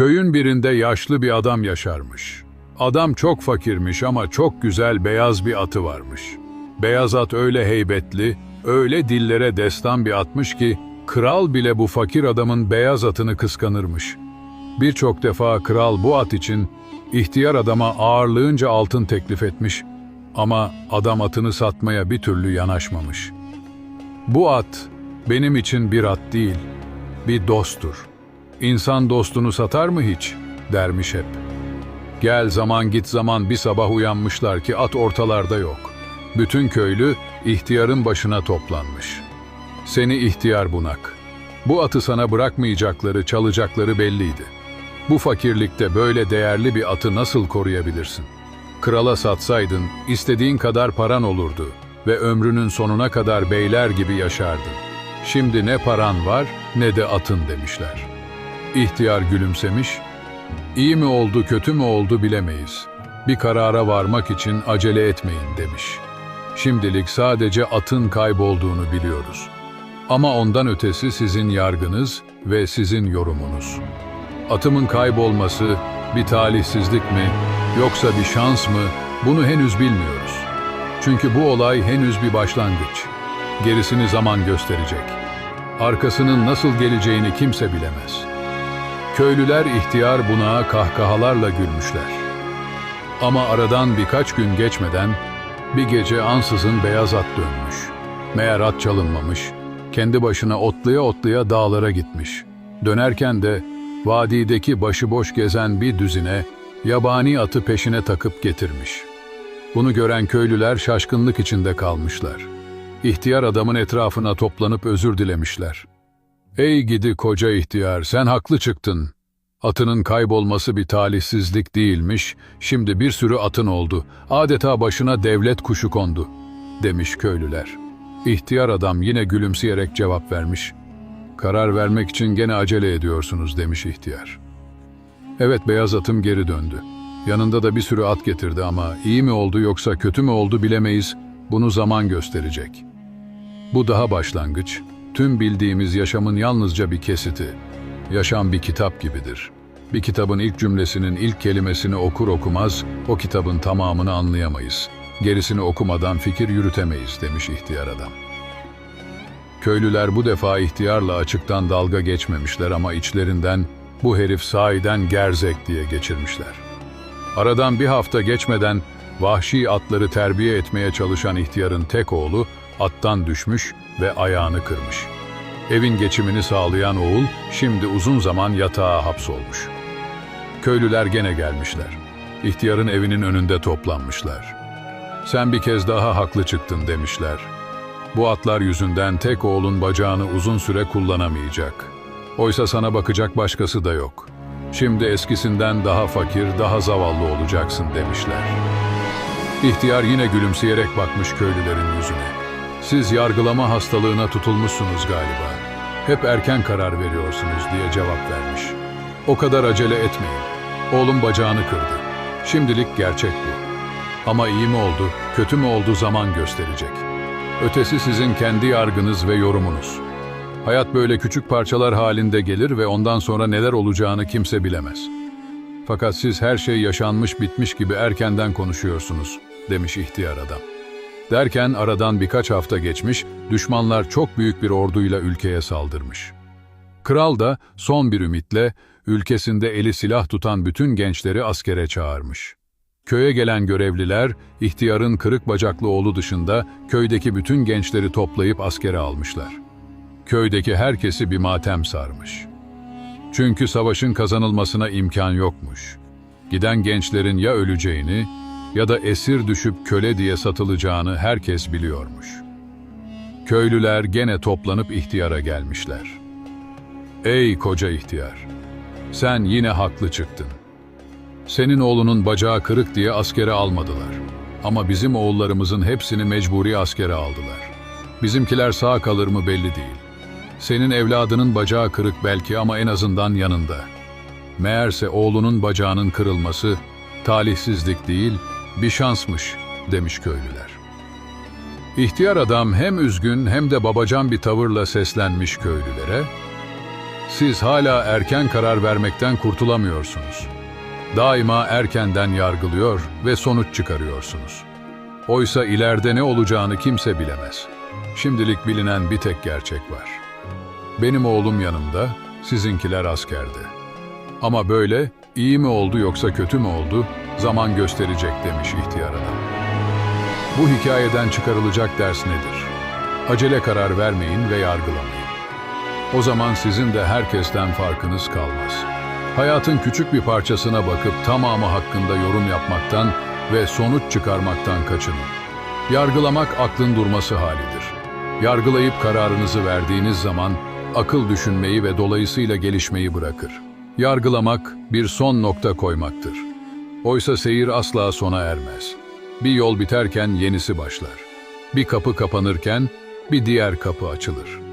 Köyün birinde yaşlı bir adam yaşarmış. Adam çok fakirmiş ama çok güzel beyaz bir atı varmış. Beyaz at öyle heybetli, öyle dillere destan bir atmış ki, kral bile bu fakir adamın beyaz atını kıskanırmış. Birçok defa kral bu at için ihtiyar adama ağırlığınca altın teklif etmiş ama adam atını satmaya bir türlü yanaşmamış. Bu at benim için bir at değil, bir dosttur. İnsan dostunu satar mı hiç? dermiş hep. Gel zaman git zaman bir sabah uyanmışlar ki at ortalarda yok. Bütün köylü ihtiyarın başına toplanmış. Seni ihtiyar bunak. Bu atı sana bırakmayacakları, çalacakları belliydi. Bu fakirlikte böyle değerli bir atı nasıl koruyabilirsin? Krala satsaydın istediğin kadar paran olurdu ve ömrünün sonuna kadar beyler gibi yaşardın. Şimdi ne paran var ne de atın demişler. İhtiyar gülümsemiş, İyi mi oldu, kötü mü oldu bilemeyiz. Bir karara varmak için acele etmeyin demiş. Şimdilik sadece atın kaybolduğunu biliyoruz. Ama ondan ötesi sizin yargınız ve sizin yorumunuz. Atımın kaybolması bir talihsizlik mi yoksa bir şans mı bunu henüz bilmiyoruz. Çünkü bu olay henüz bir başlangıç. Gerisini zaman gösterecek. Arkasının nasıl geleceğini kimse bilemez.'' Köylüler ihtiyar bunağa kahkahalarla gülmüşler. Ama aradan birkaç gün geçmeden bir gece ansızın beyaz at dönmüş. Meğer at çalınmamış, kendi başına otlaya otlaya dağlara gitmiş. Dönerken de vadideki başıboş gezen bir düzine yabani atı peşine takıp getirmiş. Bunu gören köylüler şaşkınlık içinde kalmışlar. İhtiyar adamın etrafına toplanıp özür dilemişler. Ey gidi koca ihtiyar, sen haklı çıktın. Atının kaybolması bir talihsizlik değilmiş, şimdi bir sürü atın oldu. Adeta başına devlet kuşu kondu, demiş köylüler. İhtiyar adam yine gülümseyerek cevap vermiş. Karar vermek için gene acele ediyorsunuz, demiş ihtiyar. Evet, beyaz atım geri döndü. Yanında da bir sürü at getirdi ama iyi mi oldu yoksa kötü mü oldu bilemeyiz, bunu zaman gösterecek. Bu daha başlangıç, Tüm bildiğimiz yaşamın yalnızca bir kesiti. Yaşam bir kitap gibidir. Bir kitabın ilk cümlesinin ilk kelimesini okur okumaz, o kitabın tamamını anlayamayız. Gerisini okumadan fikir yürütemeyiz, demiş ihtiyar adam. Köylüler bu defa ihtiyarla açıktan dalga geçmemişler ama içlerinden bu herif sahiden gerzek diye geçirmişler. Aradan bir hafta geçmeden vahşi atları terbiye etmeye çalışan ihtiyarın tek oğlu attan düşmüş ve ayağını kırmış. Evin geçimini sağlayan oğul şimdi uzun zaman yatağa hapsolmuş. Köylüler gene gelmişler. İhtiyarın evinin önünde toplanmışlar. Sen bir kez daha haklı çıktın demişler. Bu atlar yüzünden tek oğlun bacağını uzun süre kullanamayacak. Oysa sana bakacak başkası da yok. Şimdi eskisinden daha fakir, daha zavallı olacaksın demişler. İhtiyar yine gülümseyerek bakmış köylülerin yüzüne. Siz yargılama hastalığına tutulmuşsunuz galiba. Hep erken karar veriyorsunuz diye cevap vermiş. O kadar acele etmeyin. Oğlum bacağını kırdı. Şimdilik gerçek bu. Ama iyi mi oldu, kötü mü oldu zaman gösterecek. Ötesi sizin kendi yargınız ve yorumunuz. Hayat böyle küçük parçalar halinde gelir ve ondan sonra neler olacağını kimse bilemez. Fakat siz her şey yaşanmış bitmiş gibi erkenden konuşuyorsunuz, demiş ihtiyar adam. Derken aradan birkaç hafta geçmiş, düşmanlar çok büyük bir orduyla ülkeye saldırmış. Kral da son bir ümitle ülkesinde eli silah tutan bütün gençleri askere çağırmış. Köye gelen görevliler, ihtiyarın kırık bacaklı oğlu dışında köydeki bütün gençleri toplayıp askere almışlar. Köydeki herkesi bir matem sarmış. Çünkü savaşın kazanılmasına imkan yokmuş. Giden gençlerin ya öleceğini ya da esir düşüp köle diye satılacağını herkes biliyormuş. Köylüler gene toplanıp ihtiyara gelmişler. Ey koca ihtiyar! Sen yine haklı çıktın. Senin oğlunun bacağı kırık diye askere almadılar. Ama bizim oğullarımızın hepsini mecburi askere aldılar. Bizimkiler sağ kalır mı belli değil. Senin evladının bacağı kırık belki ama en azından yanında. Meğerse oğlunun bacağının kırılması talihsizlik değil, bir şansmış, demiş köylüler. İhtiyar adam hem üzgün hem de babacan bir tavırla seslenmiş köylülere. Siz hala erken karar vermekten kurtulamıyorsunuz. Daima erkenden yargılıyor ve sonuç çıkarıyorsunuz. Oysa ileride ne olacağını kimse bilemez. Şimdilik bilinen bir tek gerçek var. Benim oğlum yanımda, sizinkiler askerde. Ama böyle iyi mi oldu yoksa kötü mü oldu zaman gösterecek demiş ihtiyar adam. Bu hikayeden çıkarılacak ders nedir? Acele karar vermeyin ve yargılamayın. O zaman sizin de herkesten farkınız kalmaz. Hayatın küçük bir parçasına bakıp tamamı hakkında yorum yapmaktan ve sonuç çıkarmaktan kaçının. Yargılamak aklın durması halidir. Yargılayıp kararınızı verdiğiniz zaman akıl düşünmeyi ve dolayısıyla gelişmeyi bırakır. Yargılamak bir son nokta koymaktır. Oysa seyir asla sona ermez. Bir yol biterken yenisi başlar. Bir kapı kapanırken bir diğer kapı açılır.